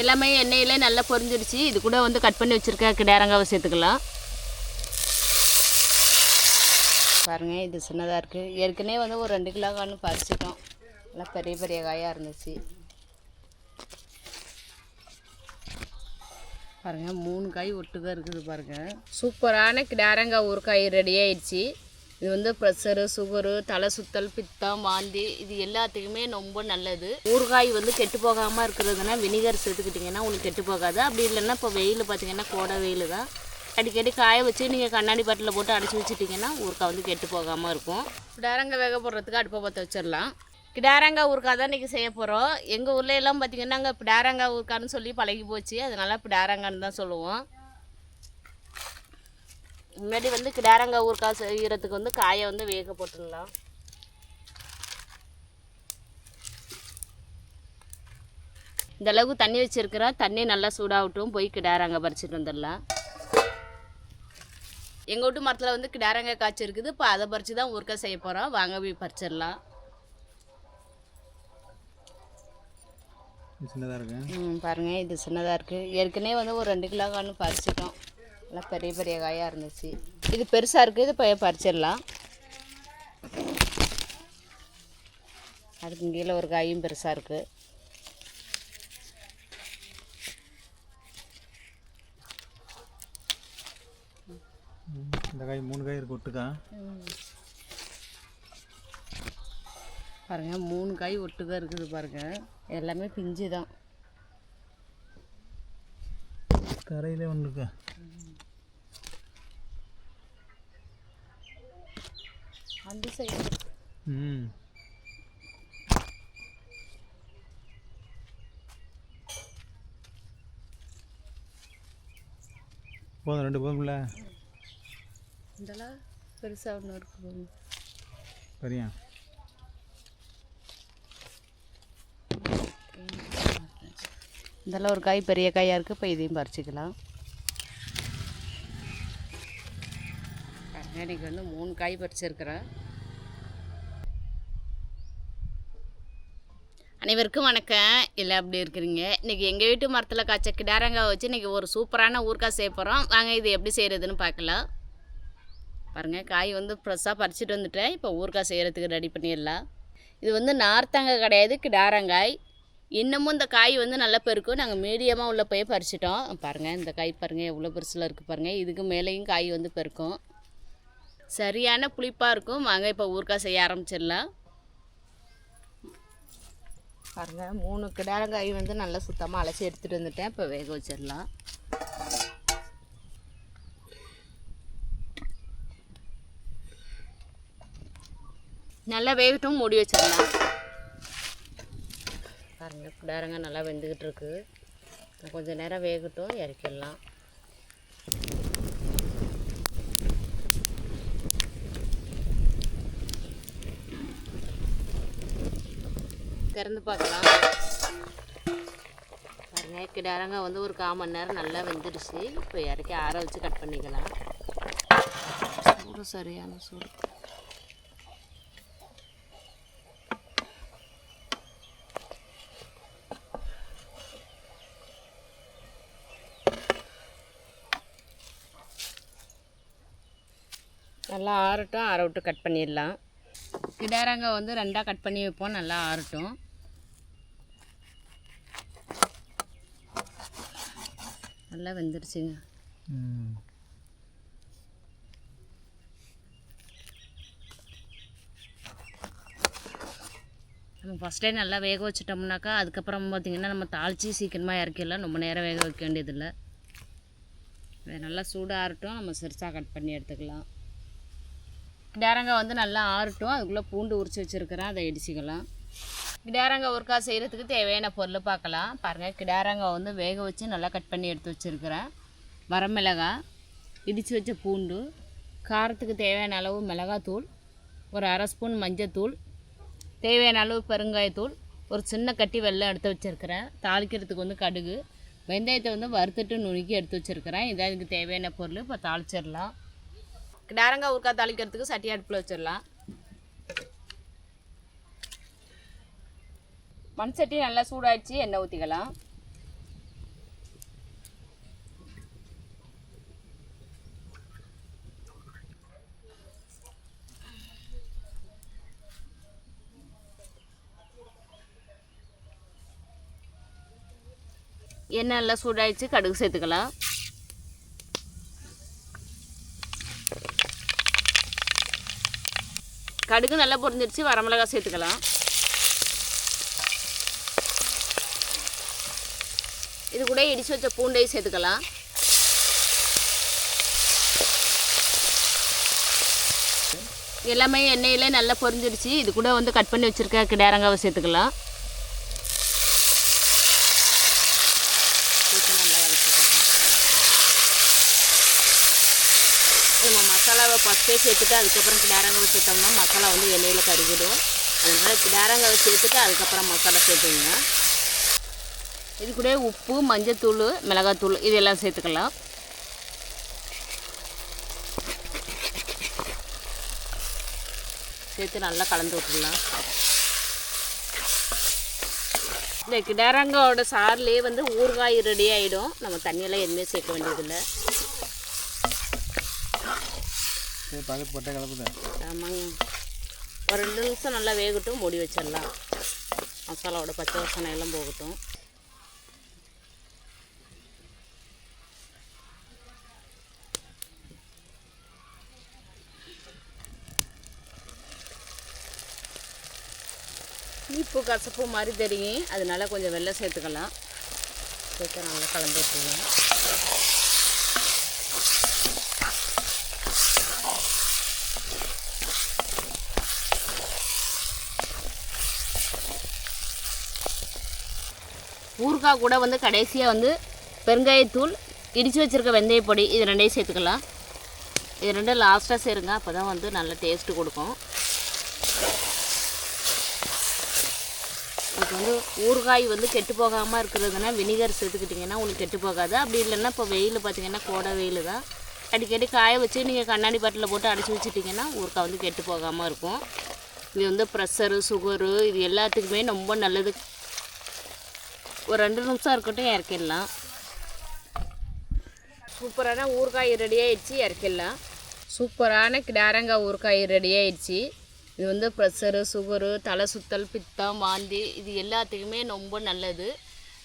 எல்லாமே எண்ணெயிலே நல்லா பொரிஞ்சிடுச்சு இது கூட வந்து கட் பண்ணி வச்சுருக்க கிடாரங்காவை சேர்த்துக்கலாம். பாருங்கள் இது சின்னதாக இருக்குது ஏற்கனவே வந்து ஒரு ரெண்டு கிலோ கான்னு பறிச்சிட்டோம். நல்லா பெரிய பெரிய காயாக இருந்துச்சு. பாருங்கள் மூணு காய் ஒட்டுக்க இருக்குது பாருங்கள் சூப்பரான கிடாரங்காய் ஊறுக்காய் ரெடி ஆயிடுச்சு. இது வந்து ப்ரெஷரு சுகரு தலை சுத்தல் பித்தம் வாந்தி இது எல்லாத்துக்குமே ரொம்ப நல்லது. ஊறுகாய் வந்து கெட்டு போகாமல் இருக்கிறதுனா வினிகர் சேர்த்துக்கிட்டிங்கன்னா உங்களுக்கு கெட்டு போகாது. அப்படி இல்லைன்னா இப்போ வெயில் பார்த்தீங்கன்னா கோடை வெயில் தான். அடிக்கடி காய வச்சு நீங்கள் கண்ணாடி பாட்டில் போட்டு அடைச்சி வச்சிட்டிங்கன்னா ஊறுகாய் வந்து கெட்டு போகாமல் இருக்கும். கிடாரங்காய் வேக போடுறதுக்கு அடுப்பை பற்ற வச்சிடலாம். கிடாரங்காய் ஊறுகாய் தான் இன்றைக்கி செய்ய போகிறோம் எங்கள் ஊர்ல எல்லாம் பார்த்தீங்கன்னா அங்கே பிடாரங்காய் ஊறுகான்னு சொல்லி பழகி போச்சு. அதனால் பிடாரங்கான்னு தான் சொல்லுவோம். முன்னாடி வந்து கிடாரங்காய் ஊறுகாய் செய்கிறதுக்கு வந்து காயை வந்து வேக போட்டுடலாம். இந்த அளவுக்கு தண்ணி வச்சிருக்கிறேன் தண்ணி நல்லா சூடாகட்டும் போய் கிடாரங்காய் பறிச்சிட்டு வந்துடலாம். எங்கள் வீட்டு மரத்தில் வந்து கிடாரங்காய் காய்ச்சி இருக்குது. இப்போ அதை பறித்து தான் ஊறுகாய் செய்ய போகிறோம் வாங்க போய் பறிச்சிடலாம். சின்னதாக இருக்கு? ம் பாருங்க இது சின்னதாக இருக்குது ஏற்கனவே வந்து ஒரு ரெண்டு கிலோ கான்னு பறிச்சிட்டோம். நல்லா பெரிய பெரிய காயாக இருந்துச்சு. இது பெருசாக இருக்குது இது போய் பறிச்சிடலாம். அதுக்கு கீழே ஒரு காயும் பெருசாக இருக்குது இந்த காய் மூணு காய் இருக்கு ஒட்டுக்கா. பாருங்க மூணு காய் ஒட்டுக்க இருக்குது பாருங்க. எல்லாமே பிஞ்சு தான் கரையிலே ஒன்று இருக்கா? அந்த சைடு ம். போதும் ரெண்டு போதும்ல? இதெல்லாம் பெருசாக ஒன்று இருக்குது பாருங்க. சரியா? இதெல்லாம் ஒரு காய் பெரிய காயாக இருக்குது இப்போ இதையும் பறிச்சிக்கலாம். இன்னைக்கு வந்து மூணு காய் பறிச்சிருக்கிறேன். அனைவருக்கும் வணக்கம். இல்லை அப்படி இருக்கிறீங்க? இன்றைக்கி எங்கள் வீட்டு மரத்தில் காய்ச்ச கிடாரங்காய் வச்சு இன்றைக்கி ஒரு சூப்பரான ஊறுகாய் செய்ய போகிறோம் வாங்க இது எப்படி செய்கிறதுன்னு பார்க்கலாம். பாருங்கள் காய் வந்து ஃப்ரெஷ்ஷாக பறிச்சுட்டு வந்துட்டேன். இப்போ ஊறுகாய் செய்கிறதுக்கு ரெடி பண்ணிடலாம். இது வந்து நார்த்தங்காய் கிடையாது கிடாரங்காய். இன்னமும் இந்த காய் வந்து நல்லா பெருக்கும். நாங்கள் மீடியமாக உள்ள போய் பறிச்சிட்டோம். பாருங்கள் இந்த காய் பாருங்கள் எவ்வளோ பெருசில் இருக்குது பாருங்கள் இதுக்கு மேலேயும் காய் வந்து பெருக்கும். சரியான புளிப்பாக இருக்கும். வாங்க இப்போ ஊறுகாய் செய்ய ஆரம்பிச்சிடலாம். பாருங்கள் மூணு கிடாரங்காய் வந்து நல்லா சுத்தமாக அலசி எடுத்துகிட்டு வந்துட்டேன். இப்போ வேக வச்சிடலாம். நல்லா வேகட்டும் மூடி வச்சிடலாம். பாருங்கள் கிடாரங்க நல்லா வெந்துக்கிட்டு இருக்கு. கொஞ்சம் நேரம் வேகட்டும் இறக்கிடலாம். திறந்து பார்க்கலாம். பாருங்கள் கிடாரங்க வந்து ஒரு கால் மணி நேரம் நல்லா வெந்துடுச்சு. இப்போ இறக்கி ஆற வச்சு கட் பண்ணிக்கலாம். சூடு சரியான சூடு. நல்லா ஆறட்டும் ஆற விட்டு கட் பண்ணிடலாம். கிடாரங்க வந்து ரெண்டாக கட் பண்ணி வைப்போம் நல்லா ஆறட்டும். நல்லா வெந்துருச்சுங்க. நம்ம ஃபஸ்ட்டே நல்லா வேக வச்சிட்டோம்னாக்கா அதுக்கப்புறம் பார்த்திங்கன்னா நம்ம தாளித்து சீக்கிரமாக இறக்கிடலாம். ரொம்ப நேரம் வேக வைக்க வேண்டியதில்லை. நல்லா சூடாக ஆறட்டும் நம்ம சிறுசாக கட் பண்ணி எடுத்துக்கலாம். கிடாரங்காய் வந்து நல்லா ஆறட்டும். அதுக்குள்ளே பூண்டு உரிச்சு வச்சுருக்கிறேன். அதை இடிச்சிக்கலாம். கிடாரங்காய் ஒருக்கா செய்கிறதுக்கு தேவையான பொருள் பார்க்கலாம். பாருங்கள் கிடாரங்காய் வந்து வேக வச்சு நல்லா கட் பண்ணி எடுத்து வச்சுருக்கிறேன். வரமிளகாய் இடித்து வச்ச பூண்டு காரத்துக்கு தேவையான அளவு மிளகாத்தூள் ஒரு அரை ஸ்பூன் மஞ்சத்தூள் தேவையான அளவு பெருங்காயத்தூள் ஒரு சின்ன கட்டி வெள்ளம் எடுத்து வச்சுருக்கிறேன். தாளிக்கிறதுக்கு வந்து கடுகு. வெந்தயத்தை வந்து வறுத்துட்டு நுணுக்கி எடுத்து வச்சுருக்கிறேன். இதான் இதுக்கு தேவையான பொருள். இப்போ தாளிச்சிடலாம். நேரங்காய் ஊறுக்காய் தாளிக்கிறதுக்கு சட்டி அடுப்பில் வச்சிடலாம். மண் சட்டி நல்லா சூடாகிடுச்சு எண்ணெய் ஊற்றிக்கலாம் எண்ணெய் நல்லா சூடாயிடுச்சு கடுகு சேர்த்துக்கலாம். கடுகு நல்லா பொரிஞ்சிருச்சு வரமிளகாய் சேர்த்துக்கலாம். இது கூட இடிச்சு வச்ச பூண்டையும் சேர்த்துக்கலாம். எல்லாமே எண்ணெயிலே நல்லா பொரிஞ்சிருச்சு. இது கூட வந்து கட் பண்ணி வச்சுருக்க கிடாரங்காவை சேர்த்துக்கலாம் சேர்த்து நல்லா வதக்கிக்கலாம் நம்ம மசாலாவை ஃபஸ்ட்டே சேர்த்துட்டு அதுக்கப்புறம் கிடாரங்காவை சேர்த்தோம்னா மசாலா வந்து எண்ணெயில் கருகிடும். அதனால் கிடாரங்காவை சேர்த்துட்டு அதுக்கப்புறம் மசாலா சேர்த்துங்க. இது கூட உப்பு மஞ்சத்தூள் மிளகாத்தூள் இதெல்லாம் சேர்த்துக்கலாம். சேர்த்து நல்லா கலந்து விட்டுடலாம். இந்த கிடாரங்காவோட சாறுலேயே வந்து ஊறுகாய் ரெடி ஆகிடும் நம்ம தண்ணியெல்லாம் எதுவுமே சேர்க்க வேண்டியதில்லை. சரி பக்கத்து பட்டை கலப்புதேன் ஆமாங்க. ஒரு ரெண்டு நிமிஷம் நல்லா வேகட்டும் மூடி வச்சிடலாம். மசாலாவோட பச்சை வசனை எல்லாம் போகட்டும். இனிப்பு கசப்பு மாதிரி தெரியும். அதனால கொஞ்சம் வெள்ளை சேர்த்துக்கலாம். சேர்த்து நல்லா கலந்து விட்டுருவோம் ஊறுகாய் கூட வந்து கடைசியாக வந்து பெருங்காயத்தூள் இடித்து வச்சுருக்க வெந்தய பொடி இது ரெண்டையும் சேர்த்துக்கலாம். இது ரெண்டும் லாஸ்ட்டாக சேருங்க அப்போ தான் வந்து நல்ல டேஸ்ட்டு கொடுக்கும். உங்களுக்கு வந்து ஊறுகாய் வந்து கெட்டு போகாமல் இருக்கிறதுனா வினிகர் சேர்த்துக்கிட்டிங்கன்னா உங்களுக்கு கெட்டு போகாது. அப்படி இல்லைன்னா இப்போ வெயில் பார்த்திங்கன்னா கோடை வெயில் தான். அடிக்கடி காய வச்சு நீங்கள் கண்ணாடி பாட்டில் போட்டு அடைச்சி வச்சிட்டிங்கன்னா ஊறுகாய் வந்து கெட்டு போகாமல் இருக்கும். இது வந்து ப்ரெஷரு சுகரு இது எல்லாத்துக்குமே ரொம்ப நல்லது. ஒரு ரெண்டு நிமிஷம் இருக்கட்டும் இறக்கிடலாம். சூப்பரான ஊறுகாய் ரெடி ஆயிடுச்சு இறக்கிடலாம். சூப்பரான கிடாரங்காய் ஊறுகாய் ரெடி ஆயிடுச்சு. இது வந்து ப்ரெஷரு சுகரு தலை சுத்தல் பித்தம் வாந்தி இது எல்லாத்துக்குமே ரொம்ப நல்லது.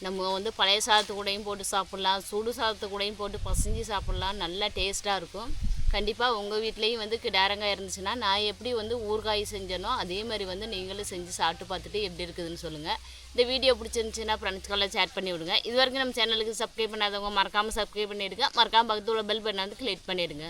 நம்ம வந்து பழைய சாதத்து கூடையும் போட்டு சாப்பிட்லாம் சுடு சாதத்து கூடயும் போட்டு பசஞ்சு சாப்பிட்லாம் நல்லா டேஸ்ட்டாக இருக்கும். கண்டிப்பாக உங்கள் வீட்லேயும் வந்து கிடாரங்காய் இருந்துச்சுன்னா நான் எப்படி வந்து ஊறுகாய் செஞ்சேனோ அதே மாதிரி வந்து நீங்களும் செஞ்சு சாப்பிட்டு பார்த்துட்டு எப்படி இருக்குதுன்னு சொல்லுங்கள் இந்த வீடியோ பிடிச்சிருந்துச்சுன்னா ஃப்ரெண்ட்ஸ்க்கெல்லாம் ஷேர் பண்ணி விடுங்க. இது வரைக்கும் நம்ம சேனலுக்கு சப்ஸ்கிரைப் பண்ணாதவங்க மறக்காமல் சப்ஸ்கிரைப் பண்ணிவிடுங்க மறக்காமல் பக்கத்தில் உள்ள பெல் பட்டனை வந்து கிளிக் பண்ணிவிடுங்க